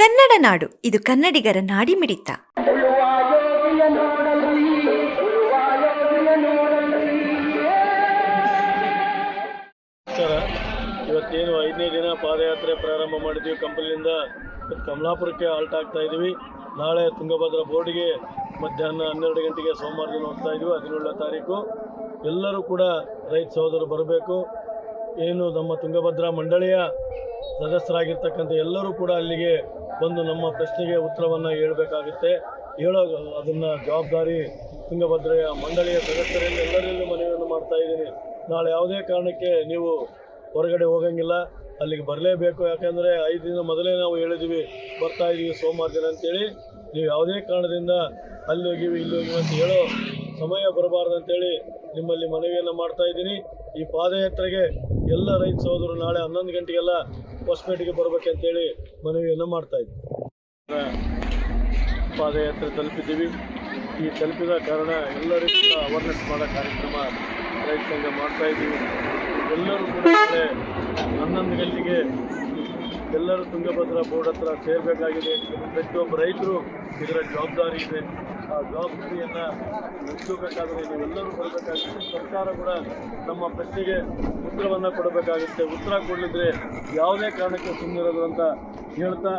ಕನ್ನಡ ನಾಡು, ಇದು ಕನ್ನಡಿಗರ ನಾಡಿಮಿಡಿತ. ಇವತ್ತೇನು ಐದನೇ ದಿನ ಪಾದಯಾತ್ರೆ ಪ್ರಾರಂಭ ಮಾಡಿದ್ವಿ ಕಂಪನಿಯಿಂದ. ಕಮಲಾಪುರಕ್ಕೆ ಆಲ್ಟ್ ಆಗ್ತಾ ಇದ್ದೀವಿ. ನಾಳೆ ತುಂಗಭದ್ರಾ ಬೋರ್ಡ್ಗೆ ಮಧ್ಯಾಹ್ನ ಹನ್ನೆರಡು ಗಂಟೆಗೆ ಸೋಮವಾರ ದಿನ ಹೋಗ್ತಾ ಇದ್ವಿ ಹದಿನೇಳನೇ ತಾರೀಕು. ಎಲ್ಲರೂ ಕೂಡ ರೈತ ಸಹೋದರು ಬರಬೇಕು. ಏನು ನಮ್ಮ ತುಂಗಭದ್ರಾ ಮಂಡಳಿಯ ಸದಸ್ಯರಾಗಿರ್ತಕ್ಕಂಥ ಎಲ್ಲರೂ ಕೂಡ ಅಲ್ಲಿಗೆ ಬಂದು ನಮ್ಮ ಪ್ರಶ್ನೆಗೆ ಉತ್ತರವನ್ನು ಹೇಳಬೇಕಾಗುತ್ತೆ. ಹೇಳೋ ಅದನ್ನು ಜವಾಬ್ದಾರಿ ತುಂಗಭದ್ರೆಯ ಮಂಡಳಿಯ ಸದಸ್ಯರಲ್ಲಿ ಎಲ್ಲರಲ್ಲೂ ಮನವಿಯನ್ನು ಮಾಡ್ತಾ ಇದ್ದೀನಿ. ನಾಳೆ ಯಾವುದೇ ಕಾರಣಕ್ಕೆ ನೀವು ಹೊರಗಡೆ ಹೋಗಂಗಿಲ್ಲ. ಅಲ್ಲಿಗೆ ಬರಲೇಬೇಕು. ಯಾಕಂದರೆ ಐದು ದಿನ ಮೊದಲೇ ನಾವು ಹೇಳಿದ್ವಿ, ಬರ್ತಾ ಇದ್ದೀವಿ ಸೋಮವಾರ ದಿನ ಅಂತೇಳಿ. ನೀವು ಯಾವುದೇ ಕಾರಣದಿಂದ ಅಲ್ಲಿ ಹೋಗಿವಿ, ಇಲ್ಲಿ ಹೋಗಿವಿ ಅಂತ ಹೇಳೋ ಸಮಯ ಬರಬಾರ್ದು ಅಂತೇಳಿ ನಿಮ್ಮಲ್ಲಿ ಮನವಿಯನ್ನು ಮಾಡ್ತಾ ಇದ್ದೀನಿ. ಈ ಪಾದಯಾತ್ರೆಗೆ ಎಲ್ಲ ರೈತ ಸಹೋದರರು ನಾಳೆ ಹನ್ನೊಂದು ಗಂಟೆಗೆಲ್ಲ ಹೊಸಪೇಟೆಗೆ ಬರ್ಬೇಕಂತೇಳಿ ಮನವಿಯನ್ನು ಮಾಡ್ತಾ ಇದ್ವಿ ಪಾದಯಾತ್ರೆ ತಲುಪಿದ್ದೀವಿ. ಈ ತಲುಪಿದ ಕಾರಣ ಎಲ್ಲರಿಗೂ ಕೂಡ ಅವೇರ್ನೆಸ್ ಮಾಡೋ ಕಾರ್ಯಕ್ರಮ ರೈತ ಸಂಘ ಮಾಡ್ತಾ ಇದ್ದೀವಿ. ಎಲ್ಲರೂ ಕೂಡ ಹನ್ನೊಂದು ಗಂಟೆಗೆ ಎಲ್ಲರೂ ತುಂಗಭದ್ರಾ ಬೋರ್ಡ್ ಹತ್ರ ಸೇರಬೇಕಾಗಿದೆ. ಪ್ರತಿಯೊಬ್ಬ ರೈತರು ಇದರ ಜವಾಬ್ದಾರಿ ಇದೆ. ಜವಾಬ್ದಾರಿಯನ್ನು ನಡೆಸಬೇಕಾದರೆ ನೀವೆಲ್ಲರೂ ಕೊಡಬೇಕಾಗುತ್ತೆ. ಸರ್ಕಾರ ಕೂಡ ನಮ್ಮ ಪ್ರಶ್ನೆಗೆ ಉತ್ತರವನ್ನು ಕೊಡಬೇಕಾಗುತ್ತೆ. ಉತ್ತರ ಕೊಡಲಿದ್ರೆ ಯಾವುದೇ ಕಾರಣಕ್ಕೆ ಸುಮ್ಮನಿರೋದು ಅಂತ ಹೇಳ್ತಾ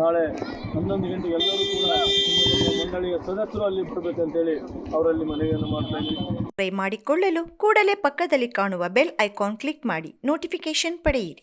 ನಾಳೆ ಹನ್ನೊಂದು ಗಂಟೆಗೆ ಎಲ್ಲರೂ ಕೂಡ ಮಂಡಳಿಯ ಸದಸ್ಯರು ಅಲ್ಲಿ ಬಿಡಬೇಕಂತೇಳಿ ಅವರಲ್ಲಿ ಮನವಿಯನ್ನು ಮಾಡ್ತಾ ಇದ್ದೀನಿ ಮಾಡಿಕೊಳ್ಳಲು ಕೂಡಲೇ ಪಕ್ಕದಲ್ಲಿ ಕಾಣುವ ಬೆಲ್ ಐಕಾನ್ ಕ್ಲಿಕ್ ಮಾಡಿ. ನೋಟಿಫಿಕೇಶನ್ ಪಡೆಯಿರಿ.